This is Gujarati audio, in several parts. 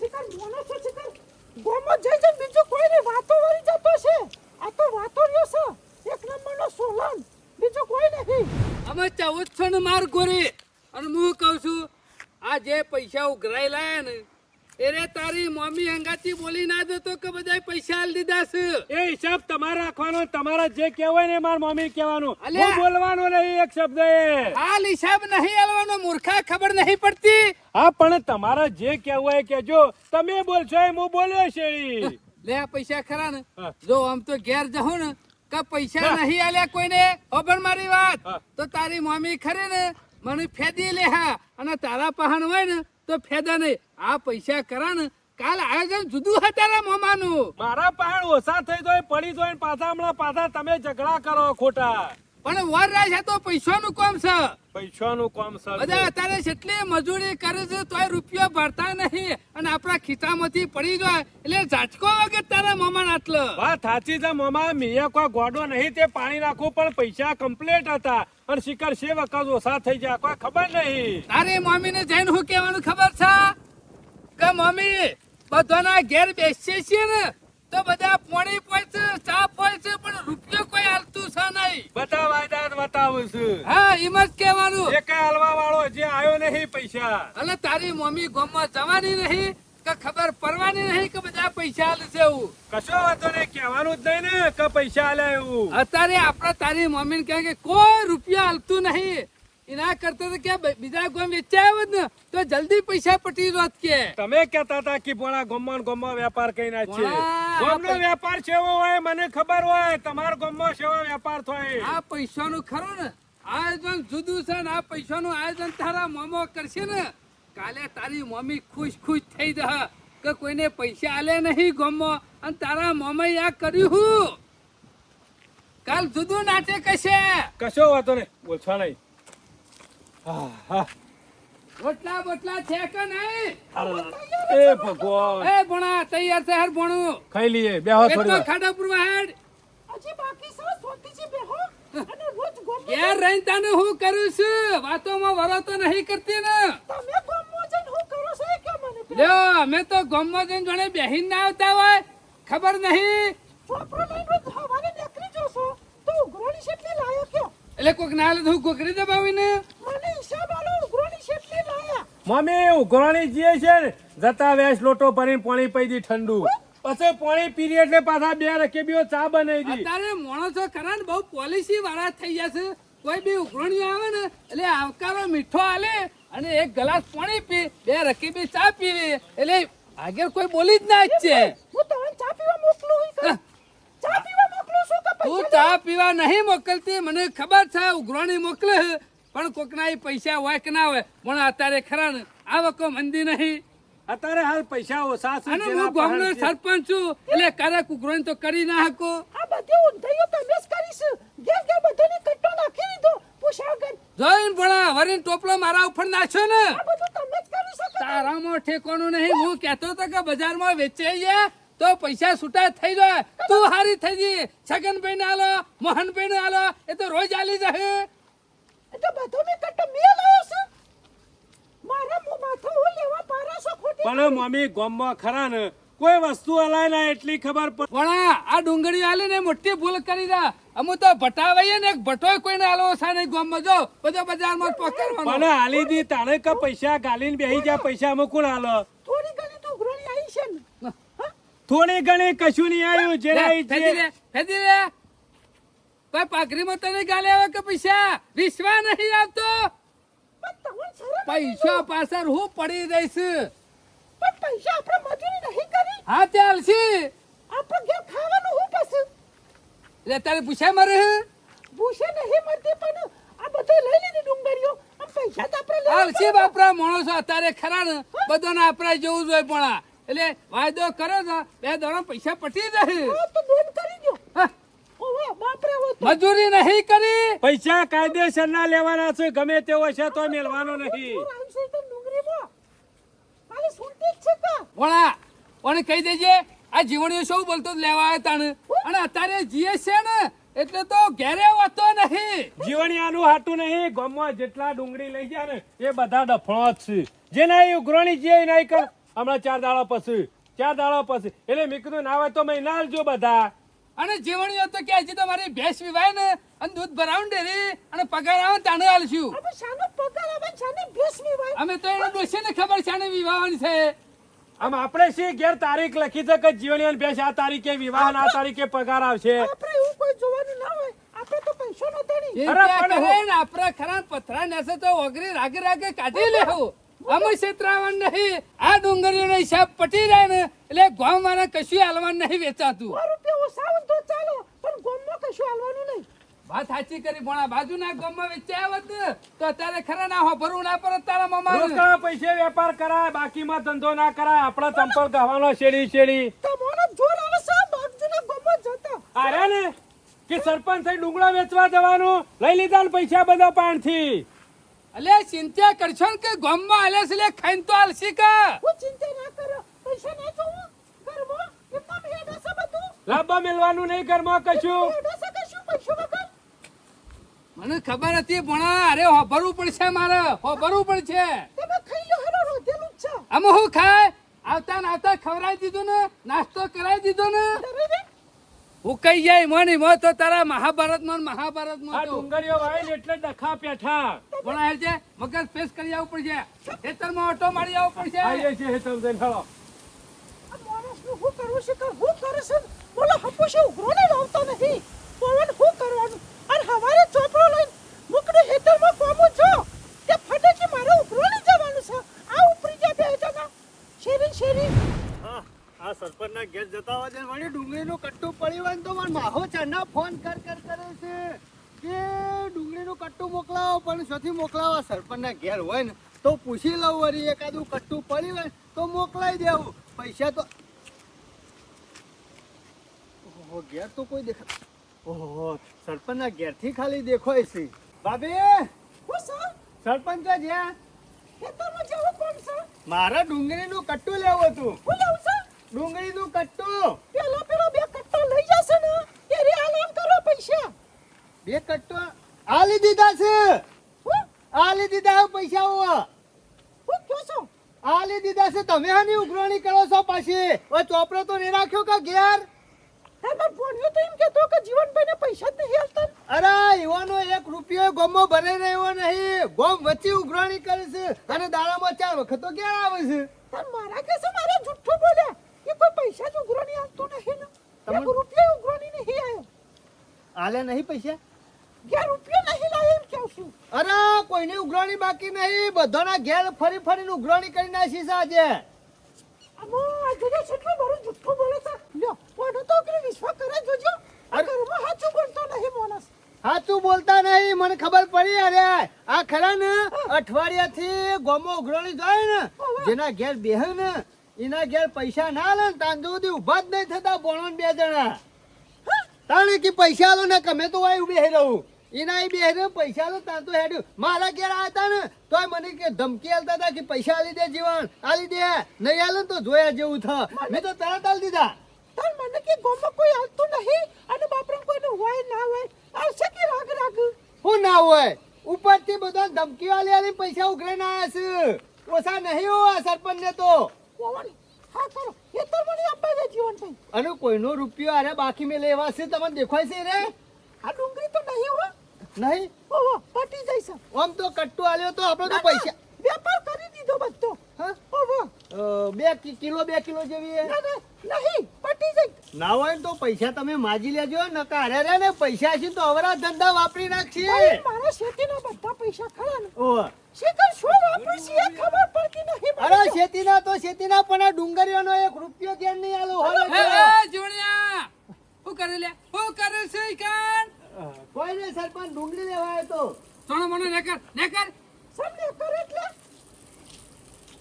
શિકાર બોલો છો ચિકન? ગોમો જઈ જઈ બીજું કોઈ નહીં વાતો વળી જતો છે. આ તો વાતો રહ્યો છે. એક નંબરનો સોલન. બીજું કોઈ નહીં. અમે ચૌદસો ને માર ગોરી અને હું કહું છું, આ જે પૈસા ઉઘરાઈ લાયા ને એને તારી મમ્મી અંગાતી બોલી ના દેતો કે બધા પૈસા આલ દીધા છે. એ હિસાબ તમારે રાખવાનો તમારા જે કહેવાય ને માર મમ્મી કહેવાનું! હું બોલવાનો નહીં એક શબ્દ એ. હાલ હિસાબ નહીં આલવાનો મૂર્ખા ખબર નહીં પડતી. હા પણ તમારે જે કહેવું કેજો કહેજો. તમે બોલશો એ હું બોલ્યો છે લે આ પૈસા ખરા ને. જો આમ તો ઘેર જહું ને કે પૈસા નહીં આલ્યા કોઈને ખબર મારી વાત? તો તારી મમ્મી ખરી ને મને ફેદી લે હા. અને તારા પહાણ હોય ને તો ફેદા નહીં. આ પૈસા કરા ને, કાલ આયોજન જુદું હતા મોમાનું. મારા પહાડ ઓછા થઈ જાય, પડી તો પાછા હમણાં પાછા તમે ઝઘડા કરો ખોટા. પણ વરરાજ છે તો પૈસાનું કામ છે. પૈસાનું કામ છે. બધા અત્યારે જેટલી મજૂરી કરે છે તોય રૂપિયો ભરતા નહીં. અને આપણા ખિસ્સામાંથી પડી જાય. એટલે ઝાટકો વગર તારા મામા આટલો વાત સાચી છે મામા મિયા કોઈ ગોડો નહીં તે પાણી નાખવું પણ પૈસા કમ્પ્લીટ હતા. અને શિકાર છે વખત ઓછા થઈ જાય કોઈ ખબર નહીં. તારે મમ્મી ને જઈને હું કહેવાનું ખબર છે? કે મમ્મી બધાના ઘેર બેસીએ છીએ ને? તો બધા પોણી પોય છે સાફ હોય છે પણ રૂપિયો કોઈ હાલતું છે નહીં. બધા વાયદા બતાવું છું. હા એમ જ કહેવાનું. એક હલવા વાળો જે આવ્યો નહીં પૈસા. અને તારી મમ્મી ગામમાં જવાની નહીં કે ખબર પડવાની નહીં કે બધા પૈસા હાલે છે એવું? કશો વાતો નહીં કહેવાનું જ નહીં ને કે પૈસા હાલે એવું. અત્યારે આપણે તારી મમ્મીને કહે કે કોઈ રૂપિયા હાલતું નહીં. એના કરતા તો કે બીજા ગોમ વેચાય હોત ને તો જલ્દી પૈસા પટી જોત કે. તમે કહેતા હતા કે પોણા ગોમમાં ગોમમાં વેપાર કઈ ના છે ગોમનો વેપાર સેવો હોય મને ખબર હોય તમારો ગોમમાં સેવો વેપાર થાય. આ પૈસાનું ખરું ને આયોજન જુદું છે ને આ પૈસાનું આયોજન તારા મોમો કરશે ને કાલે તારી મમ્મી ખુશ ખુશ થઈ જા કે કોઈને પૈસા આલે નહીં ગમો અને તારા મોમે આ કર્યું હું. કાલ જુદું નાટે કશે કશો વાતો નહીં બોલશો નહીં. રોટલા બોટલા છે કે નહીં? એ ભગવાન. એ ભણા તૈયાર છે હર ભણું. ખાઈ લઈએ. બેહો થોડી વાર. ખાડા પૂરવા હેડ. હજી બાકી છે શાંતિથી બેહો. અને રોજ ગોમ ઘેર રહીને તને હું કરું છું? વાતોમાં વરો તો નહીં કરતી ને. તમે ગોમો જઈને હું કરું છું કે મને લ્યો અમે તો ગામમાં જઈને જોડે બેહીન ના આવતા હોય. ખબર નહીં? છોકરો લઈને રોજ હવારે નીકળી જશો. તો ઉઘરાણી શેટલી લાયો કયો? એટલે કોક ના હાલે તો હું કોકરી દબાવીને મને હિસાબ આલો ઉઘરાણી શેટલી લાયા મમ્મી ઉઘરાણી જે છે ને જતા વેસ લોટો ભરીને પાણી પી દી ઠંડુ. પછી પાણી પીરી એટલે પાછા બે રકેબીઓ ચા બનાવી દી. અત્યારે માણસો ખરા ને બહુ પોલિસી વાળા થઈ ગયા છે. કોઈ બી ઉઘરણી આવે ને એટલે આવકારો મીઠો આલે અને એક ગ્લાસ પાણી પી બે રકેબી ચા પીવી. એટલે આગળ કોઈ બોલી જ ના જ છે. હું તમને ચા પીવા મોકલું ચા પીવા મોકલું છું કે તું ચા પીવા નહીં મોકલતી મને ખબર છે ઉઘરાણી મોકલે છે. પણ કોકના ઈ પૈસા હોય કે ના હોય. પણ અત્યારે ખરા ને આ વખો મંદી નહીં. અત્યારે હાલ પૈસા ઓછા છે અને હું ગામનો સરપંચ છું. એટલે કરે કુકરોન તો કરી ના હકો આ બધી ઊંધાઈઓ તમે જ કરીશ. ઘેર ઘેર બધાને કટ્ટો નાખી દીધો. પૂછ્યા વગર જોઈને ભણા વરીને ટોપલો મારા ઉપર નાખ્યો ને. આ બધું તમે જ કરી શકો તારામાં ઠેકોનું નહીં. હું કહેતો તો કે બજારમાં વેચાઈ જાય તો પૈસા છૂટા થઈ જાય. તું હારી થઈ જઈ છગનભાઈ ને આલો મોહનભાઈ ને આલો એ તો રોજ આલી જશે. તો બધો મેં કટ્ટો મેં લાવ્યો છે. મારા મોં માથું હું લેવા પારા છો ખોટી. પણ મમ્મી ગોમમાં ખરા ને. કોઈ વસ્તુ હલાય ના એટલી ખબર પણ ભણા આ ડુંગળી આલી ને મોટી ભૂલ કરી દા. અમુ તો ભટાવાઈએ ને એક ભટોય કોઈને આલો છે નહીં ગોમમાં. જો બધો બજારમાં જ પણ પકડવાનો હાલી દી તાણે કે પૈસા ગાલીને બેહી જા પૈસા અમુક કોણ હાલો થોડી ઘણી તો ઉઘરાણી આવી છે ને. થોડી ઘણી કશું નહીં આવ્યું જે ફેદી રે ફેદી લે. કોઈ પાઘરીમાં તને ગાલે આવે કે પૈસા? વિશ્વા નહીં આવતો. પૈસા પાછળ હું પડી રહીશ. પણ પૈસા આપણે મજૂરી નહીં કરી. હા ચાલશે આપણે ઘેર ખાવાનું હું પછી? એટલે તારે પૂછાય મારે પૂછે નહીં મળતી પણ આ બધું લઈ લીધી ડુંગરીઓ તો આલસી બાપરા માણસો અત્યારે ખરા ને? બધાને આપણા જેવું જ હોય પણ એટલે વાયદો કરો ને બે દોડા પૈસા પટી જાય. મજૂરી નહીં કરી. પૈસા કાયદેસર ના લેવાના છે ગમે તેવો છે તો મેળવાનો નહીં. પૂર આવશે તો ડુંગળીમાં? મારી સુનતી જ છે કા ભણા પણ કહી દેજે આ જીવણીઓ શું બોલતો લેવા આવ્યા અને અત્યારે જીએ છે ને એટલે તો ઘેરે હોતો નહીં. જીવણિયાનું હાટું નહીં ગામમાં જેટલા ડુંગળી લઈ ગયા ને એ બધા ડફણો જ છે. જે નહીં ઉઘરાણી જે નહીં કર. હમણાં ચાર દાડા પછી ચાર દાડા પછી. એટલે મેં કીધું ના હોય તો મહિના આલજો બધા. અને જીવણીઓ તો કે હજી તો મારી ભેંસ વિવાય ને અને દૂધ ભરાવું ડેરી અને પગાર આવે ને તાણે આલશું. અમે તો એને ડોસીને ખબર છે ને વિવાહવાની છે. આમ આપણે શી ઘેર તારીખ લખી છે કે જીવણિયાની ભેંસ આ તારીખે વિવાહ આ તારીખે પગાર આવશે? આપણે એવું કોઈ જોવાનું ના હોય. આપણે તો પૈસો નો તેડી અરે પણ કરે ને ખરા પથરા નેસે તો ઓગરી રાગે રાગે કાઢી લેવું. અમે છેતરાવાનું નહીં. આ ડુંગળીનો હિસાબ પટી જાય ને એટલે ગામ વાળા કશું હાલવાનું નહીં વેચાતું. સો રૂપિયા ઓછા તો ચાલો પણ ગોમમાં કશું હાલવાનું નહીં. વાત સાચી કરી ભણા બાજુના ગામમાં વેચ્યા આવત તો અત્યારે ખરા ના હોભરવું ના પર તારા મમા રોકડા પૈસે વેપાર કરાય બાકીમાં ધંધો ના કરાય આપણા ચંપલ ગવાનો શેડી શેરી. તમારો જોર આવે સાહેબ બાજુના ગોમમાં જતા. અરે ને કે સરપંચ થઈ ડુંગળા વેચવા જવાનું? લઈ લીધા ને પૈસા બધા પાણથી અલે ચિંતા કરશો ને કે ગામમાં આલે છે લે ખાઈને તો આલસી કા. હું ચિંતા ના કરો પૈસા ના જોવું ઘરમાં એમના ભેડા છે બધું લાંબા મેળવાનું નહીં ઘરમાં કશું. કશું? મને ખબર હતી ભણા અરે હોભરવું પડશે મારે. હોભરવું પડશે. તમે ખાઈ લો હેલો રોધેલું જ છે. આમાં હું ખાય? આવતા ને આવતા ખવડાવી દીધું ને નાસ્તો કરાવી દીધો ને. હું કઈ જાય મોની મો તો તારા મહાભારતમાં માં મહાભારત મહાભારતમાં તો. ડુંગળીઓ વાય ને એટલે ડખા પેઠા. ભણા છે મગજ ફેસ કરી આવવું પડશે. ખેતરમાં ઓટો મારી આવવું પડશે. આવીએ છે હેતર જઈને ખડો આ માણસનું હું કરું છે કે હું કરું છે? બોલો હપુશે ઉઘરોને લાવતો નથી. પવન શું કરવાનું? અને હવારે ચોપડો લઈને મુકડી હેતરમાં કોમું છો? કે ફટે કે મારે ઉઘરોને જવાનું છે? આ ઉપરી જા બે જણા. શેરી શેરી. હા, આ સરપંચના ઘેર જતા હોય છે વળી ડુંગળીનું કટ્ટું પડી હોય તો મને માહો ચરના ફોન કર કર કરે છે. કે ડુંગળીનું કટ્ટું મોકલાવો પણ શોથી મોકલાવો. સરપંચના ઘેર હોય ને તો પૂછી લઉં વળી એકાદું કટ્ટું પડી હોય તો મોકલાઈ દેવું. પૈસા તો ઓહો ઘેર તો કોઈ દેખા ઓહો સરપંચના ઘેરથી ખાલી દેખાય છે. ભાભી હું સર? સરપંચ તો જ્યાં. હેતરમાં જવું કોણ છે મારે ડુંગળીનું કટ્ટું લેવું હતું. હું લેવું છે ડુંગળીનું કટ્ટું. પેલો પેલો બે કટ્ટો લઈ જશે ને ત્યારે આલામ કરો પૈસા. બે કટ્ટો? આલી દીધા છે. આ આલી દીધા પૈસા હું કહો છો? આલી દીધા છે. તમે આની ઉઘરાણી કરો છો પાછી. ચોપડો તો નહીં રાખ્યો કે ઘેર? અરે યુવાનો એક રૂપિયો ગોમો ભરે રહ્યો નહીં. ગોમ વચ્ચે ઉઘરાણી કરે છે અને દાડામાં ચાર વખત તો ક્યાં આવે છે. પણ મારા કે મારે જુઠ્ઠું બોલ્યા એ કોઈ પૈસા જ ઉઘરાણી આવતું નહીં ને. રૂપિયો ઉઘરાણી નહીં આવ્યો આલે નહીં પૈસા? ઘેર રૂપિયો નહીં લાવ્યો એમ કહું છું. અરે કોઈને ઉઘરાણી બાકી નહીં. બધાના ઘેર ફરી ફરીને ઉઘરાણી કરી નાખી છે આજે. આમાં આ જોજો કેટલું મારું જુઠ્ઠું બોલે છે. લ્યો. કોઈનો તો કે વિશ્વાસ કરે જોજો. ઘરમાં સાચું બોલતો નહીં માણસ. સાચું બોલતા નહીં મને ખબર પડી અરે. આ ખરા ને અઠવાડિયાથી ગોમો ઉઘરાણી જાય ને જેના ઘેર બેહે ને એના ઘેર પૈસા ના લે ને તાંદુ સુધી ઊભા જ નહીં થતા બોણો બે જણા. તાણે કે પૈસા આલો ને તો હોય બેહી રહું એના બે ને પૈસા આલો તાન તો હેડ્યું. મારા ઘેર આવ્યા ને તોય મને કે ધમકી આલતા હતા કે પૈસા આલી દે જીવન આલી દે. નહીં આલે તો જોયા જેવું થ. મેં તો તરત આલી દીધા. તાર મને કે ગામમાં કોઈ આવતું નહીં અને બાપરા કોઈનું હોય ના હોય આવશે કે રાગ રાગ? હું ના હોય. ઉપરથી બધા ધમકી વાળી વાળી પૈસા ઉઘરાઈને આવ્યા છે. ઓછા નહીં હો આ સરપંચ ને તો હા કરો. એ તો મને આપવા દે જીવનભાઈ અને કોઈનો રૂપિયો અરે બાકી મેં લેવા છે તમને દેખાય છે રે? આ ડુંગળી તો નહીં હો. નહીં? ઓહો પટી જઈશ આમ તો કટ્ટુ આલ્યો તો આપણે તો પૈસા વેપાર કરી દીધો બધો. હા? ઓહો બે કિલો બે કિલો જેવી એ. ના ના નહીં પટી જઈ ના હોય ને તો પૈસા તમે માજી લેજો નકા અરે રે ને પૈસા છે તો અવરા ધંધા વાપરી નાખશે. મારા શેતીના બધા પૈસા ખરા ને. ઓહ. શેતર શું વાપરું એ ખબર પડતી નહીં મને અરે તો. શેતીના તો શેતીના પણ આ એક રૂપિયો કેમ નહીં આલો એ, શું કરે લે? શું કરે છે ઈ કાન? કોઈ ને સરપંચ ડુંગળી લેવા આવ્યો તો. સોનો મોનો નેકર નેકર. સમને કર એટલે?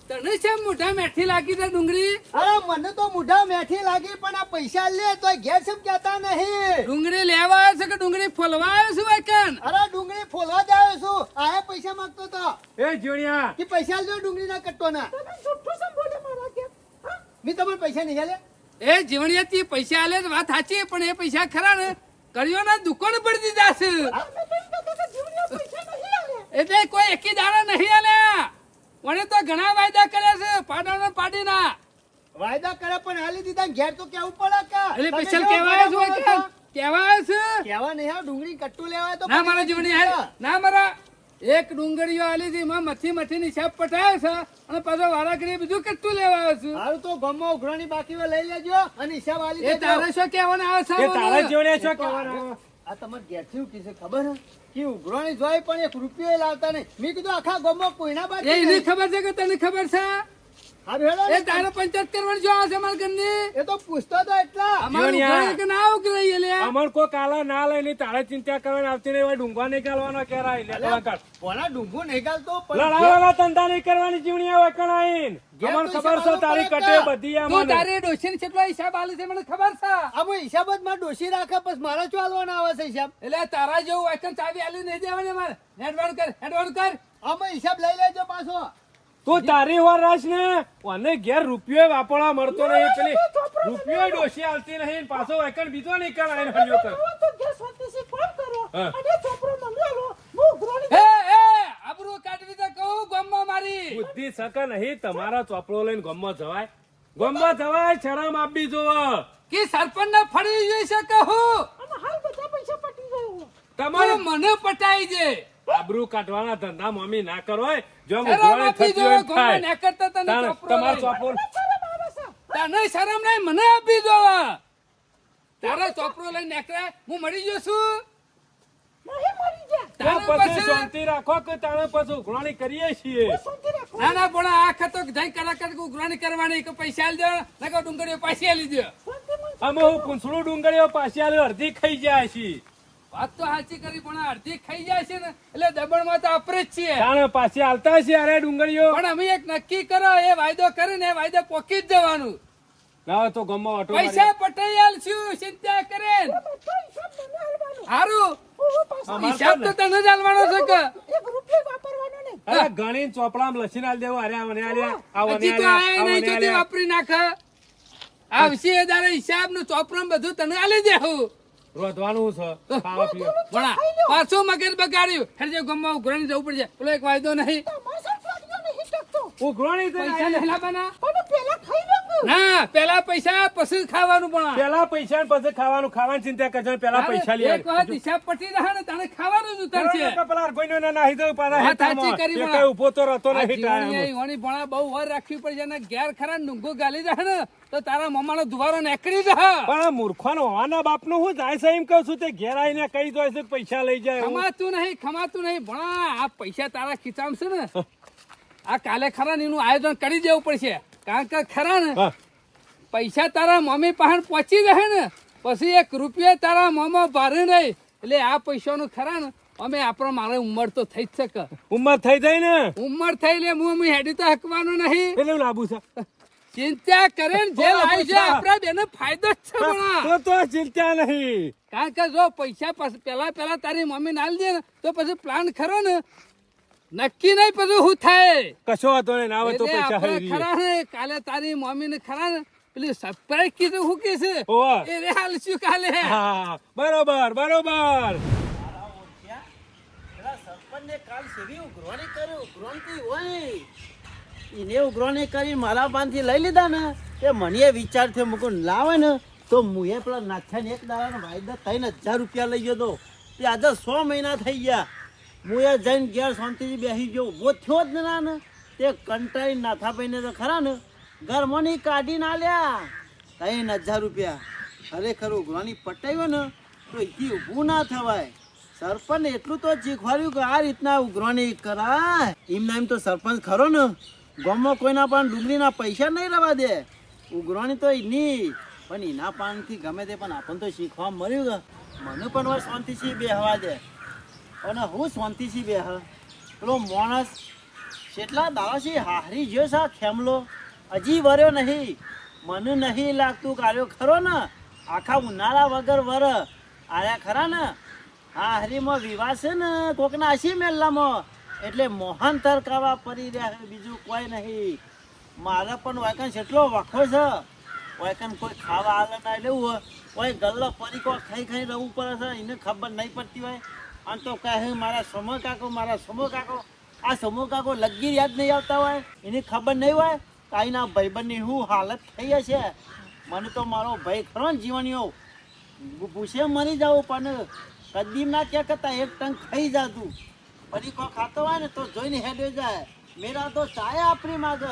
તને છે મોઢા મેઠી લાગી છે ડુંગળી? અરે મને તો મોઢા મેઠી લાગી પણ આ પૈસા લે તો ઘેર કેમ કહેતા નહીં. ડુંગળી લેવા આવ્યો છે કે ડુંગળી ફોલવા આવ્યો છે વાકન અરે ડુંગળી ફોલવા જ આવ્યો છું. આયા પૈસા માંગતો તો. એ જીવણિયા કે પૈસા લ્યો ડુંગળી ના કટ્ટો ના મેં તમને પૈસા નહીં આલે એ જીવણિયાથી પૈસા આલે વાત સાચી પણ એ પૈસા ખરા ને? કર્યો ના દુકાન પડી દીધા છે. તો એટલે કોઈ એકી દાડા નહીં આલ્યા. મને તો ઘણા વાયદા કર્યા છે પાડાનો પાડીના વાયદા કર્યા પણ હાલી દીધા ઘેર તો કેવું પડે કે? એટલે સ્પેશિયલ કેવાય છે કેવા બોલો છે? કેવા નહીં હા ડુંગળી કટ્ટુ લેવાય તો ના મારા જીવની હાલ. ના મારા. એક ડુંગળીઓ આલી હતી માં મથી મથી નિશાબ પટાય છે અને પાછો વારા કરી બીજું કેટલું લેવા છે. હાલ તો ગમો ઉઘરાણી બાકી લઈ લેજો અને હિસાબ આલી એ તારે શું કહેવાનું આવે છે એ તારા? જીવણિયા શું કહેવાનું? આ તમારે ઘેરથી ઉઠી છે ખબર હે? કે ઉઘરાણી જોઈ પણ એક રૂપિયો લાવતા નહીં. મેં કીધું આખા ગમો કોઈના બાકી એને. ખબર છે કે તને ખબર છે? એ તારે પંચાયત કરવાની જો આવે છે ઘરની. એ તો પૂછતો તો એટલા. અમારું ઘર કે ના ઉકળાઈ લે અમર કોઈ કાલા ના લઈને તારે ચિંતા કરવાની આવતી નહીં હોય નહીં કાઢવાનો કેરાય. લે તો કર કોના નહીં ગાલતો લડાવાના ધંધા નહીં કરવાની જીવણિયા હોય કણાઈન ઘેર અમને તો ખબર છે હિસાબ તારી કટે પડે બધી તું આમાં તારી ડોશીને કેટલો હિસાબ આલે છે મને ખબર છે. આમાં હિસાબ જ માં ડોશી રાખે પછી મારા ચાલવાના આવે છે હિસાબ? એટલે તારા જેવું વચન ચાવી આલી નહીં દેવાની મારે હેડવાન કર હેડવાન કર. આમાં હિસાબ લઈ લેજો પાછો. તું તારી વાર રાખ ને? અને ઘેર રૂપિયો વાપરવા મળતો નહીં. પેલી રૂપિયો ડોસી આવતી નહીં. પાછો એકણ બીજો નીકળ કરાય હલ્યો કર. બુદ્ધિ સક નહીં તમારા ચોપડો લઈને ગમમાં જવાય. ગમમાં જવાય શરમ આપી જોવો કે સરપંચ ને ફરી જઈ શકે હું? તમારે મને પટાઈ છે આબરૂ કાઢવાના ધંધા મમ્મી ના કરો જો શરમ ઉઘરાણી થતી હોય તો ગામમાં થાય. તને તમારો તને શરમ નહીં મને આપી દો. તારા ચોપરો લઈને નેકળે હું મરી જઉં છું. નહીં મરી જાય તો તારા પછી પછી શાંતિ રાખો કે તાણે પછી ઉઘરાણી કરીએ છીએ? શાંતિ રાખો. ના ના પણ આ ખતો જઈ કલાકાર ઉઘરાણી કરવાની પૈસા આલી દો નકો ડુંગળીઓ પાછી આલી દો. શાંતિમાં અમે હું પૂંછડું ડુંગળીઓ પાછી અડધી ખાઈ જાય છે વાત તો સાચી કરી પણ અડધી ખાઈ જાય છે ને એટલે દબણમાં તો આપણે જ છીએ. તાણે પાછી હાલતા છે અરે ડુંગળીઓ? પણ અમે એક નક્કી કરો એ વાયદો કરીને એ વાયદો પોકી જ જવાનું. ના તો ગમો ઓટો પૈસા પટાઈ આલશું ચિંતા કરે હારું. હિસાબ તો તને જ આલવાનો છે કે? અરે ગણી ચોપડા લસી ના દેવો અરે મને આલ્યા આવને હજી તો આયા નહીં જોતી વાપરી નાખ. આવશે એ તારે હિસાબનું ચોપડું બધું તને આલી દેવું રોધવાનું છે ખાવા પીવા. પાછું મગજ બગાડ્યું. હેડજે ગમવા ઉઘરાણી જવું પડશે. પેલો એક વાયદો નહીં. ઉઘરાણી પૈસા નહીં બના? પણ પેલા ખાઈ લો ના પેલા પૈસા પછી ખાવાનું પણ. પેલા પૈસા ને પછી ખાવાનું ખાવાની ચિંતા કરજો પેલા પૈસા લે. એક વખત હિસાબ પટી રહે ને તને ખાવાનું જ ઉતરશે. પેલા અરગોઈનો ને નાહી દઉં પાછા હેઠળમાં. કરી એ ઊભો તો રહેતો નહીં. એ ઈવોની ભણા બહુ વાર રાખવી પડશે અને ઘેર ખરા નુંગો ગાલી જાય ને તો તારા મમ્માનો દુવારો નીકળી જાય પણ મૂર્ખોનો હોવાના બાપનું હું જાય છે એમ કહું છું તે ઘેર આવીને કહી દો છે પૈસા લઈ જાય. ખમાતું નહીં ખમાતું નહીં. ભણા આ પૈસા તારા ખીચામાં છે ને. આ કાલે ખરા ને એનું આયોજન કરી દેવું પડશે. કારણ કે ખરા ને પૈસા તારા મમ્મી પાસે પહોંચી જાય ને પછી એક રૂપિયા તારા મોમાં ભારે નહીં. એટલે આ પૈસાનું ખરા ને અમે આપણો મારે ઉંમર તો થઈ જ શકે ઉંમર થઈ જાય ને? ઉંમર થઈ લે હું અમે હેડી તો હકવાનું નહીં. એટલે લાભુ છે. ચિંતા કરે ને જે લાવી છે. આપણા બેને ફાયદો જ છે તો તો ચિંતા નહીં. કારણ કે જો પૈસા પેલા પેલા તારી મમ્મી ના દે ને તો પછી પ્લાન ખરો ને. નક્કી નહીં પછી હું થાય? કશો વાતો નહીં ના હોય તો પૈસા હરી ખરા ને કાલે તારી મમ્મી ને ખરા ને પેલી સરપ્રાઈઝ કીધું હું કે છે? એ રે હાલ શું કાલે. હા બરોબર બરોબર. એને ઉઘરાણી કરી મારા પાનથી લઈ લીધા ને એ મને વિચાર થયો મૂકું લાવે ને તો હું એ પેલા નાથ્યાને એક દાડાનો વાયદા ત્રણ હજાર રૂપિયા લઈ ગયો તો. એ આજે સો મહિના થઈ ગયા. હું એ જઈને ઘેર શાંતિથી બેસી ગયો. ઊભો થયો જ ના ને તે કંટાળી નાથાભાઈને તો ખરા ને. ઘરમાંની કાઢીને લ્યા ત્રણ હજાર રૂપિયા. ખરેખર ઉઘરાણી પટાવ્યો ને, તો એ ઊભું ના થવાય. સરપંચ એટલું તો શીખવાડ્યું કે આ રીતના ઉઘરાણી કરાય. એમના એમ તો સરપંચ ખરો ને. ગામમાં કોઈના પણ ડુંગળીના પૈસા નહીં રવા દે. ઉઘરાણી તો એની પણ એના પાનથી ગમે તે પણ આપણને તો શીખવા મળ્યું કે મને પણ શાંતિથી બેહવા દે. અને હું શાંતિથી બેહ. પેલો માણસ કેટલા દાવાથી હારી ગયો સા ખેમલો. હજી વર્યો નહીં. મને નહીં લાગતું કાર્યો ખરો ને? આખા ઉનાળા વગર વર. આર્યા ખરા ને? હારીમાં વિવાહ છે ને? કોકના હસી મેલ્લામાં એટલે મોહન તરકાવા પડી રહ્યા બીજું કોઈ નહીં. મારે પણ વાયકન કેટલો વખો છે. વાયકન કોઈ ખાવા હાલ ના લેવું હોય. કોઈ ગલ્લો પરીકો ખાઈ ખાઈ રહેવું પડે છે. એને ખબર નહીં પડતી હોય. અને તો કહે મારા સમો કાકો, મારા સમો કાકો. આ સમો કાકો લગી યાદ નહીં આવતા હોય? એની ખબર નહીં હોય? કાંઈના ભાઈબંધની શું હાલત થઈ હશે. મને તો મારો ભાઈ ખરો ને જીવનીઓ પૂછે, મરી જાવ પણ કદીમ ના ક્યાં કરતા? એક ટંક ખાઈ જાતું પછી કોઈ ખાતો હોય ને તો જોઈને હેડે જાય. મેરા તો ચાય આપણી માગ.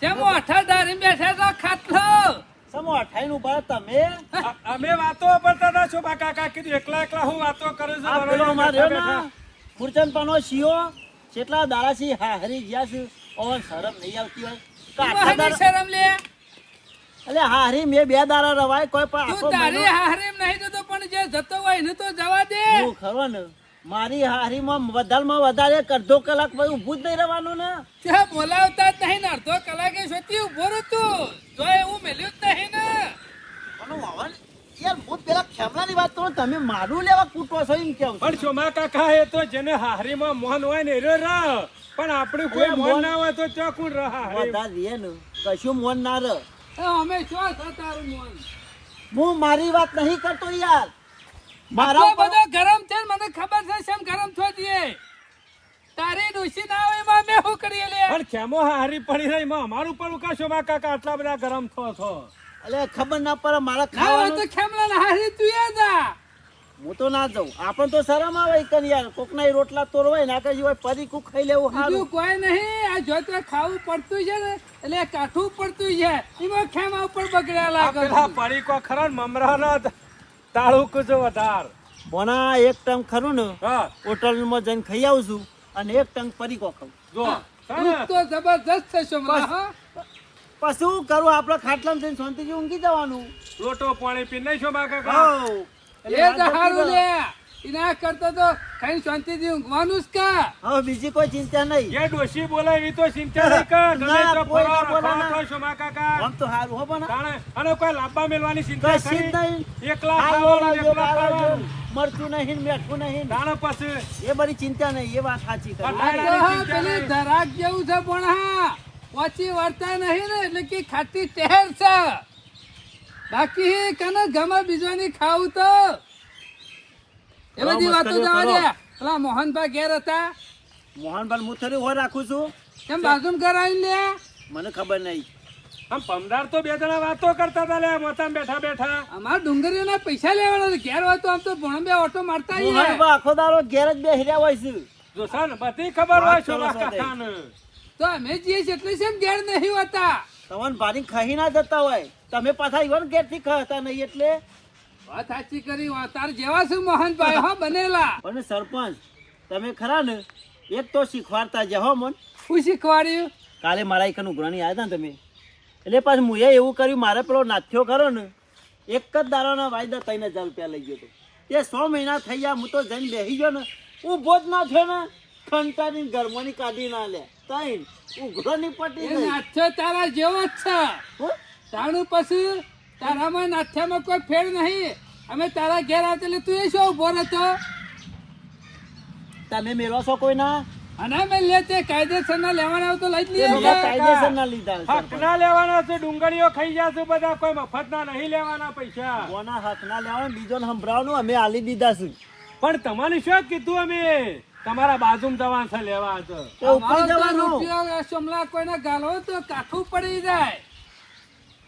જેમ અઠા દારી બેઠા તો ખાટલો. સમો અઠાઈ નું ભરત તમે અમે. વાતો પડતા હતા શોભા કાકા કીધું? એકલા એકલા હું વાતો કરું છું પેલો અમાર ને ફૂરચંદ પાનો શિયો કેટલા દાડાથી હા હરી ગયા છે ઓવન શરમ નહીં આવતી હોય. શરમ લે? હરી મેં બે દાડા રવાય કોઈ પણ આખો તું તારી મહિનો- નહીં જતો પણ જે જતો હોય એને તો જવા દે. હું ખરો ને મારી હારીમાં વધારમાં વધારે અડધો કલાક પછી ઊભું જ નહીં રહેવાનું ને. ત્યાં બોલાવતા જ નહીં ને અડધો કલાકે સુધી ઊભો રહેતું. તું એવું મેલ્યું જ નહીં ને. પણ હવન યાર હું પેલા ખેમલાની વાત કરું તમે મારું લેવા કૂટો છો એમ કેવું પણ શોમા કાકા એ તો જેને હારીમાં મોહન હોય ને એરો રહ. પણ આપણે કોઈ એ મોહન મોહન- ના હોય તો ચોખ્ખું રહ બધા રીએ ને કશું મોન ના રહે. એ અમે શું તારું મન હું મારી વાત નહીં કરતો યાર. મારા બધો ગરમ છે ને મને ખબર છે શેમ ગરમ છો દીએ તારી ડોશી ના હોયમાં મે શું કરીએ લે? પણ ખેમો હારી પડી રહી? માં અમારું પર ઉકાશો માં કાકા આટલા બધા ગરમ થો છો. અલે ખબર ના પડે મારા ખાવા ખાવાનું તો કેમલા ના હારી તું એ જા. હું તો ના જાઉં. આપણ તો શરમ આવે કન યાર. કોકના રોટલા તોડવાય ના કઈ હોય પરી કુ ખાઈ લેવું હારું સારું. કોઈ નહીં. આ જો તો ખાવું પડતું છે ને એટલે કાઠું પડતું છે. એમાં ખેમા ઉપર બગડ્યા લાગે પરી કો ખરા મમરા મમરાના તાળું કુજો વધાર. બોના એક ટંગ ખરું ને હોટલ હોટલમાં જઈને ખાઈ આવું છું અને એક ટંગ પરીકો ખાઉં જો તો જબરજસ્ત થશે પછી શું કરું આપણે ખાટલામાં જઈને શાંતિથી ઊંઘી જવાનું. લોટો પાણી પી નહીં છો બાકા એ તો હારું લે. એના કરતા તો ખાઈને શાંતિથી ઊંઘવાનું જ કા? હવે બીજી કોઈ ચિંતા નહીં. જે ડોશી બોલે એ તો ચિંતા નહીં કર. ના, તો કોઈ ના ફરવા બોલે ના. તો શોભા કાકા. આમ તો હારું હો પણ. તાણે અને કોઈ લાંબા મેલવાની ચિંતા કરી? નહીં. એકલા ખાઈ એકલા ખાઈ મરતું મરચું નહીં ને નહીં. તાણે પછી એ બધી ચિંતા નહીં એ વાત સાચી કરી. પેલી ધરાક જેવું છે પણ હા ઓછી વર્તા નહીં ને એટલે કે ખાતી ટેર છે. બાકી કને ગમે બીજોની ખાવું તો? એ બધી વાતો જવા દે. પેલા મોહનભાઈ ઘેર હતા. મોહનભાઈ હું થોડી ઓર રાખું છું. કેમ બાજુમ કરાવી લે? મને ખબર નહીં. આમ પમદાર તો બે જણા વાતો કરતા હતા લે મોતામાં બેઠા બેઠા. અમાર ડુંગરીઓના પૈસા લેવાના ઘેર હોય તો આમ તો ભણબે ઓટો મારતા આવીએ. મોહનભાઈ આખો દારો ઘેર જ બેહી રહ્યા હોય છે. જો છે બધી ખબર હોય છો કાકાને તો અમે જે છીએ એટલે શેમ ઘેર નહીં હોતા. તમને ભારી ખાઈ ના જતા હોય. તમે પાછા ઈવન ઘેરથી ખાતા નહીં એટલે વાત સાચી કરી. તાર જેવા છે મોહનભાઈ હા બનેલા. અને સરપંચ તમે ખરા ને? એક તો શીખવાડતા જ હો મન. શું શીખવાડ્યું? કાલે મારા એક ઉઘરાણી આવ્યા હતા તમે. એટલે પાછું હું એવું કર્યું મારે પેલો નાથ્યો ખરો ને એક જ દારાના વાયદા ત્રણ હજાર રૂપિયા લઈ ગયો હતો. તે સો મહિના થઈ ગયા હું તો જઈને બેસી ગયો ને ઊભો જ ના થયો ને ખંટાની ગરમોની કાઢી ના લે. ત્રણ. ઉઘરોની પટી નાથ્યો તારા જેવો જ છે. તાણું પછી તારામાં નાથામાં કોઈ ફેર નહીં. અમે તારા ઘેર આવતા એટલે તું એ શું ઊભો રહેતો? તમે મેળવો છો કોઈ ના અને મેં લે તે કાયદેસર ના લેવાના આવતો લઈ જ લઈએ બધા કાયદેસર ના લીધા હક ના લેવાના છે ડુંગળીઓ ખાઈ જશે બધા. કોઈ મફત ના નહીં લેવાના પૈસા. કોના હક ના લેવાનું? બીજો સંભળાવવાનું અમે આલી દીધા છે. પણ તમારે શું કીધું અમે? તમારા બાજુમ જવાનું છે લેવા તો. ઉપર જવાનું. સમલા કોઈને ગાલો તો કાઠું પડી જાય.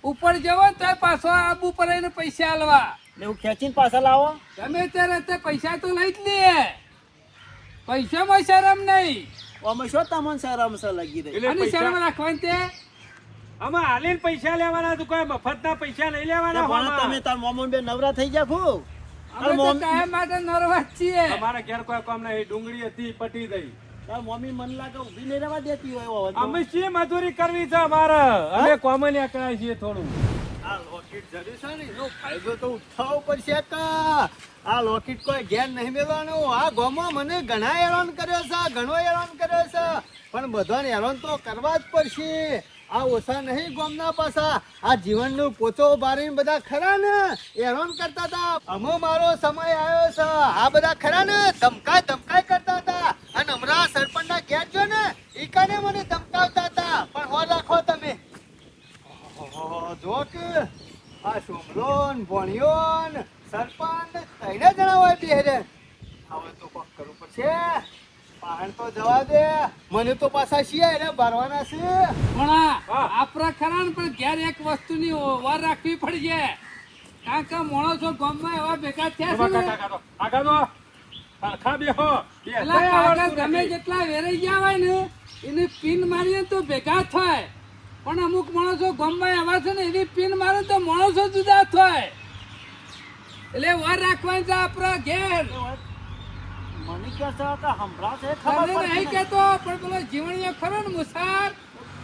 ઉપર જવો તો પાછો આબુ પર એને પૈસા આલવા. ને એવું ખેંચીને પાછા લાવો? ગમે ત્યારે તે પૈસા તો લઈ જ લે પૈસામાં શરમ નહીં. અમે શું તમને શરમ છે લગી રહી? એટલે અને શરમ રાખવાની તે? આમાં હાલીને પૈસા લેવાના તો કોઈ મફતના પૈસા નહીં લેવાના પણ તમે તાર મોમન બે નવરા થઈ ગયા ખૂબ અમે તો કાયમ માટે નરવા છીએ. અમારા ઘેર કોઈ કામ નહીં ડુંગળી હતી પટી ગઈ તાર મમ્મી મન લાગે ઊભી નહીં રહેવા દેતી હોય હતો. અમે શી મજૂરી કરવી છે અમારે? અમે કોમન એકડા છીએ થોડું. આ લોકેટ જરી છે ને? એનો ફાયદો તો ઉઠાવવો પડશે કા. આ લોકેટ કોઈ ઘેર નહીં મેળવાનું આ ગોમાં મને ઘણા હેરાન કર્યો છે ઘણો હેરાન કર્યો છે. પણ બધાને હેરાન તો કરવા જ પડશે. આ ઓછા નહીં ગોમના પાસા. આ જીવનનું પોચો બારીને બધા ખરા ને? હેરાન કરતા હતા. અમો મારો સમય આવ્યો છે. આ બધા ખરા ને? ધમકાય ધમકાય કરતા હતા. અને હમણાં સરપંચના ઘેર જો ને, ઈ કાને મને ધમકાવતા હતા? પણ હો રાખો તમે. જો કે આ શુભલોન, ભણ્યોન, સરપંચ કઈને જણાવાય બે હવે તો કોક કરવું પડશે. પહાડ તો જવા દે. મને તો પાછા શિયા એને ભરવાના છે. પણ આપણા ખરા પણ ઘેર એક વસ્તુની વાર રાખવી પડશે. કારણ કે માણસો ગામમાં એવા ભેગા થયા છે? શોભા ને કાકા કાકા આગળ સરખા બેહો. કાકા ગમે જેટલા વેરાઈ ગયા હોય ને એને પિન મારીએ તો ભેગા થાય. પણ અમુક માણસો ગામમાં એવા છે ને એની પિન મારે તો માણસો જુદા થાય. એટલે વાર રાખવાની છે આપણા ઘેર. મને કહે છે કે સંભળાશે તમને ખબર નહીં નહીં. કહેતો પણ પેલો જીવણીયો ખરો ને મુસાર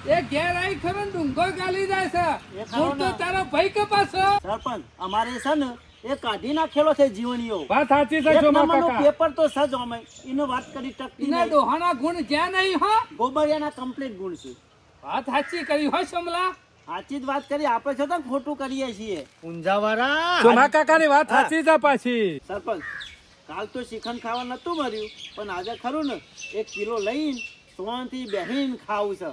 એ ઘેર આવી ખરો ને ડુંગો ગાલી જાય છે. હું તો તારો ભાઈ કે પાછો? સરપંચ અમારે છે ને એ કાઢી નાખેલો છે જીવણીઓ. વાત સાચી છે એક કાકા. પેપર તો સજ અમે. એનો વાત કરી ટકતી એના નહીં. ગુણ જ્યાં નહીં હો. ગોબરિયાના કમ્પ્લીટ ગુણ છે. વાત સાચી કરી હો સમલા સાચી જ વાત કરી આપણે છો તો ખોટું કરીએ છીએ. ઊંઝાવાળા. શોભા કાકાની વાત સાચી છે પાછી. સરપંચ કાલ તો શ્રીખંડ ખાવા નહોતું મળ્યું પણ આજે ખરું ને એક કિલો લઈને સોનથી બેહીન ખાવું છે.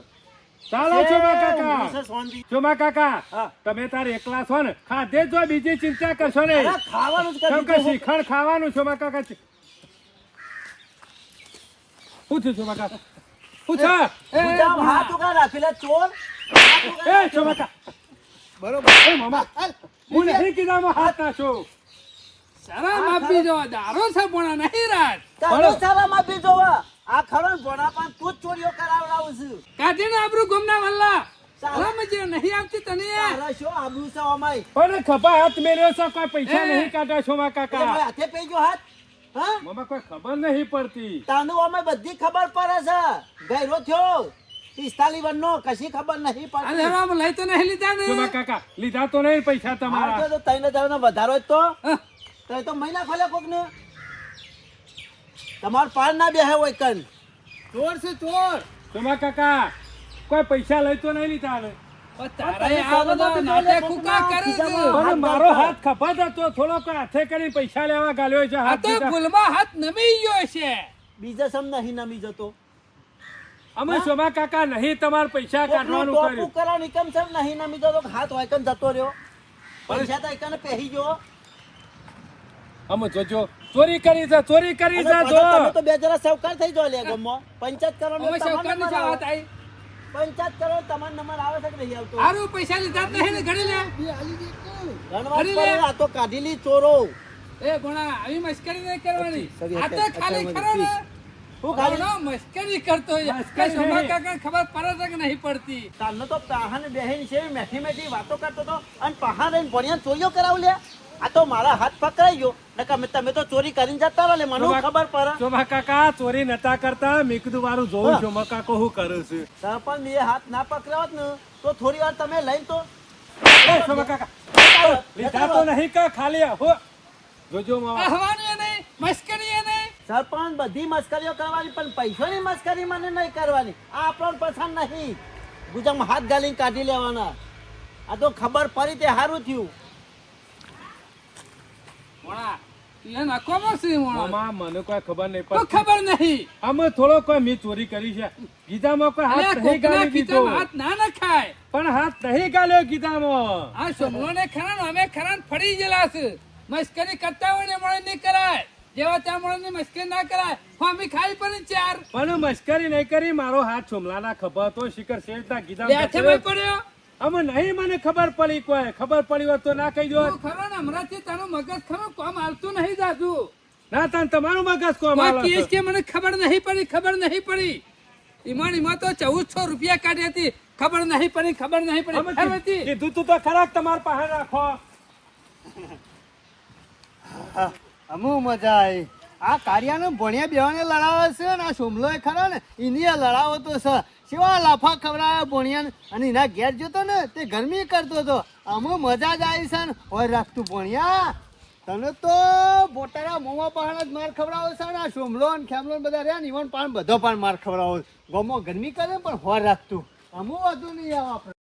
ચાલો શોભા કાકા? ઊંઘવું છે સોનથી. શોભા કાકા તમે તાર એકલા છો ને ખાધે જો બીજી ચિંતા કરશો અરે ખાવાનું જ કેમ કરી કે દીધું. શ્રીખંડ ખાવાનું શોભા કાકા? શું થયું શોભા કાકા? શું છે? એ, ગુજામ હાથ ઉઘા રાખેલા ચોર? એ શોભા કાકા. બરોબર એ મામા. હું નહીં કીધામાં હાથ નાખો. શરમ આપી જો દારો છે પણ નહીં રાત. તારો સારા આપી જો આ ખરો ભણા પણ તું જ ચોરીઓ કરાવડાવું છું. કાઢીને આબરૂ ગુમના વલ્લા ચાલો. શરમ જે નહીં આવતી તને. તારા શું આબરૂ છે અમાય પણ ખપા હાથ મેળ્યો છે કોઈ પૈસા નહીં કાઢ્યા છો મા કાકા? હાથે પઈ ગયો હાથ? હા? મામા કોઈ ખબર નહીં પડતી. તાનું અમે બધી ખબર પડે છે. ગયરો થયો. પિસ્તાલીસ વનનો કશી ખબર નહીં પડતી. એમાં લઈ તો નહીં લીધા ને. કાકા લીધા તો નહીં પૈસા તમારા. તો તૈને હજાર વધારો જ તો. હા. તો એ તો મહિના ખોલે કોક ને તમાર પાર ના બેહે હોય કન. ચોર છે ચોર. તમાર કાકા કોઈ પૈસા લઈ તો નહીં લીધા ને મારો હાથ હતો હાથે કરી પૈસા લેવા ગાલ્યો છે હાથ તો દીધા. ભૂલમાં હાથ નમી ગયો છે. બીજા સમ નહીં નમી જતો. અમે શોભા કાકા નહીં તમાર પૈસા કોકનું કાઢવાનું ટોપું કર્યું. નિકમ સમ નહીં નમી જતો? હાથ હોય કન જતો રહ્યો. પૈસા તો એકને પહેરી ગયો. અમે જોજો. ચોરી કરી છે ચોરી કરી છે જો તમે તો બે જરા સવકાર થઈ જો લે ગમો પંચાયત કરવાનો અમે શૌકારની ની વાત આવી. પંચાયત કરો તમાર નંબર આવે છે કે નહીં આવતો? આરો પૈસા લીધા નહીં ને ઘડી લે. અરે લે. આ તો કાઢીલી ચોરો. એ ગોણા આવી મસ્કરી નહીં કરવાની. આ તો ખાલી ખરો ને. હું ખાલી? મસ્કરી કરતો હોય. મસ્કરી કે શોભા નહીં. કાકાને ખબર પડે કે નહીં પડતી? તારનો તો પાહન બેહીને છે મેથી મેથી વાતો કરતો તો. અને પાહન રહીને ભણ્યા ચોરીઓ કરાવ લે. આ તો મારા હાથ પકડાઈ ગયો. નકા તમે તો ચોરી કરીને જતા રહો મને ખબર પડે? શોભા કાકા ચોરી નતા કરતા. મેં કીધું મારું જોઉં છું છું કાકો હું કરું છું? સરપંચ એ હાથ ના પકડાવત ને તો થોડી વાર તમે લઈને તો એ શોભા કાકા લીધા તો નહીં કે ખાલી હો. જોજો મામા આહવાનું નહીં મસ્કરી એ નહીં સરપંચ બધી મસ્કરીઓ કરવાની પણ પૈસાની મસ્કરી મને નહીં કરવાની. આ આપણો પસંદ નહીં. ગુજામાં હાથ ગાલીને કાઢી લેવાના. આ તો ખબર પડી તે સારું થયું મોણા એ નકોમાં છે મોણા મામા મને કોઈ ખબર નહીં તો ખબર નહીં. અમે થોડો કોઈ મેં ચોરી કરી છે. ગીતામાં કોઈ હાથ નહીં ગાલી દીધો હાથ ના નખાય. પણ હાથ નહીં ગાલ્યો ગીતામાં. આ સોમલોને ખરા અમે ખરા ફરી ગયેલા છે. મસ્કરી કરતા હોય ને મળે નહીં કરાય. જેવા ત્યાં મળે ને મસ્કરી ના કરાય. અમે ખાઈ પણ ચાર. પણ મસ્કરી નહીં કરી મારો હાથ સોમલાના ખબર તો શિખર શેઠ ના ગીતામાં પડ્યો. અમે નહીં મને ખબર પડી કોઈ. ખબર પડી હોત તો ના કહી દો. ખરો ને હમણાંથી તારો મગજ ખરો કોમ આવતું નહીં દાદુ ના તાન તમારું મગજ કોમ હાલે કે મને ખબર નહીં પડી ખબર નહીં પડી. ઈમાન ઈમાં તો ચૌદસો રૂપિયા કાઢી હતી. ખબર નહીં પડી ખબર નહીં પડી. કીધું તું તો ખરા તમાર પાસે રાખો. અમુ મજા આવી આ કાર્યાનો ભણ્યા બેવાને લડાવે છે ને આ સોમલો ખરો ને એની લડાવો તો છે. સેવા લાફા ખવડાવ્યા ભણિયાને અને એના ઘેર જતો ને, તે ગરમી કરતો હતો. આમાં મજા જ આવી છે ને. હોય રાખતું ભણિયા. તને તો બોટારા મોમા પહાણ જ માર ખવડાવો છે ને. આ સોમલો ને ખેમલો બધા રહ્યા ને ઇવન પાણ બધો પણ માર ખવડાવો. ગમો ગરમી કરે પણ હોર રાખતું અમુક હતું નહીં આપણે